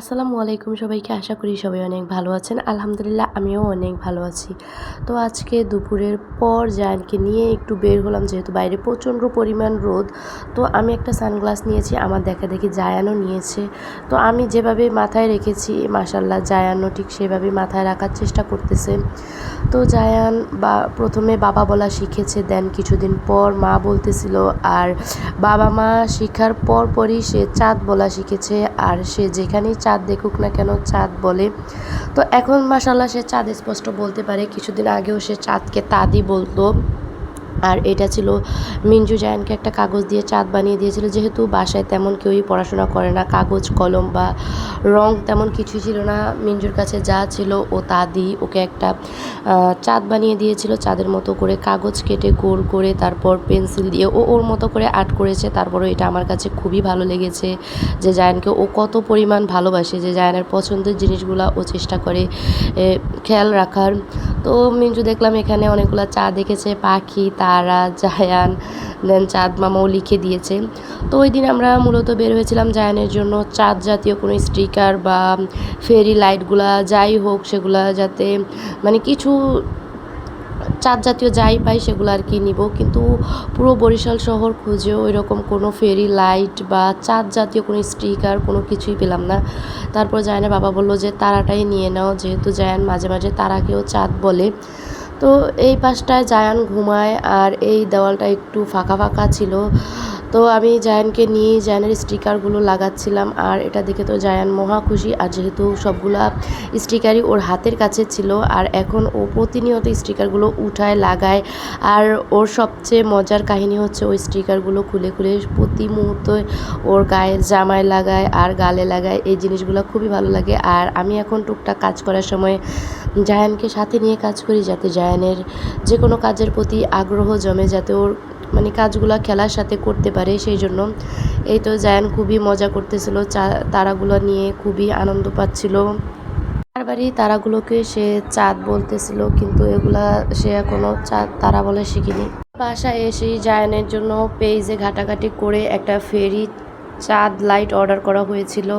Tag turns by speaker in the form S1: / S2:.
S1: আসসালামু আলাইকুম সবাইকে, আশা করি সবাই অনেক ভালো আছেন। আলহামদুলিল্লাহ, আমিও অনেক ভালো আছি। তো আজকে দুপুরের পর জায়ানকে নিয়ে একটু বের হলাম, যেহেতু বাইরে প্রচণ্ড পরিমাণ রোদ। তো আমি একটা সানগ্লাস নিয়েছি, আমার দেখা দেখি জায়ানও নিয়েছে। তো আমি যেভাবে মাথায় রেখেছি মাসাল্লাহ জায়ানও ঠিক সেভাবে মাথায় রাখার চেষ্টা করতেছে। তো জায়ান বা, প্রথমে বাবা বলা শিখেছে, দেন কিছুদিন পর মা বলতেছিল, আর বাবা মা শেখার পর পরই সে চাঁদ বলা শিখেছে, আর সে যেখানেই চাঁদ দেখুক না কেন চাঁদ বলে। তো এখন মাসাল্লাহ সে চাঁদ স্পষ্ট বলতে পারে। কিছুদিন আগেও সে চাঁদকে তাদি বলতো। আর এটা ছিল মিঞ্জু জায়ানকে একটা কাগজ দিয়ে চাঁদ বানিয়ে দিয়েছিল। যেহেতু বাসায় তেমন কেউই পড়াশোনা করে না, কাগজ, কলম বা রং তেমন কিছুই ছিল না। মিঞ্জুর কাছে যা ছিল ও তা দিই ওকে একটা চাঁদ বানিয়ে দিয়েছিল। চাঁদের মতো করে কাগজ কেটে গোল করে তারপর পেন্সিল দিয়ে ও ওর মতো করে আর্ট করেছে। তারপরও এটা আমার কাছে খুবই ভালো লেগেছে যে জায়ানকে ও কত পরিমাণ ভালোবাসে, যে জায়ানের পছন্দের জিনিসগুলো ও চেষ্টা করে খেয়াল রাখার। তো মিঞ্জু দেখলাম এখানে অনেকগুলো চা দেখেছে, পাখি তারা জায়ান দেন চাঁদ মামাও লিখে দিয়েছে। তো ওই দিন আমরা মূলত বের হয়েছিলাম জায়ানের জন্য চাঁদ জাতীয় কোনো স্টিকার বা ফেরি লাইটগুলা যাই হোক, সেগুলা যাতে মানে কিছু চাঁদ জাতীয় যাই পাই সেগুলো আর কি নিব। কিন্তু পুরো বরিশাল শহর খুঁজেও এরকম কোনো ফেরি লাইট বা চাঁদ জাতীয় কোনো স্টিকার কোনো কিছুই পেলাম না। তারপর জায়ানের বাবা বলল যে, তারাটাই নিয়ে নাও। যেহেতু জায়ান মাঝে মাঝে তারাকেও চাঁদ বলে। তো এই পাশটায় জায়ান ঘুমায় আর এই দেওয়ালটা একটু ফাঁকা ফাঁকা ছিল। তো আমি জায়ানকে নিয়ে জায়ানের স্টিকারগুলো লাগাচ্ছিলাম, আর এটা দেখে তো জায়ান মহা খুশি। আর যেহেতু সবগুলা স্টিকারই ওর হাতের কাছে ছিল, আর এখন ও প্রতিনিয়ত স্টিকারগুলো উঠায়, লাগায়। আর ওর সবচেয়ে মজার কাহিনী হচ্ছে ওই স্টিকারগুলো খুলে খুলে প্রতি মুহূর্তে ওর গায়ের জামায় লাগায় আর গালে লাগায়। এই জিনিসগুলো খুবই ভালো লাগে। আর আমি এখন টুকটাক কাজ করার সময় জায়ানকে সাথে নিয়ে কাজ করি, যাতে জায়ানের যে কোনো কাজের প্রতি আগ্রহ জমে, যাতে ওর মানে কাজগুলো খেলার সাথে করতে পারে, সেই জন্য। এই তো জায়ান খুবই মজা করতেছিল, চা, তারাগুলো নিয়ে খুবই আনন্দ পাচ্ছিল। বারবারই তারাগুলোকে সে চাঁদ বলতেছিল, কিন্তু এগুলা সে এখনও চাঁদ, তারা বলে শিখিনি। বাসায় এসে জায়ানের জন্য পেজে ঘাটাঘাটি করে একটা ফেরি চাঁদ লাইট অর্ডার করা হয়েছিল।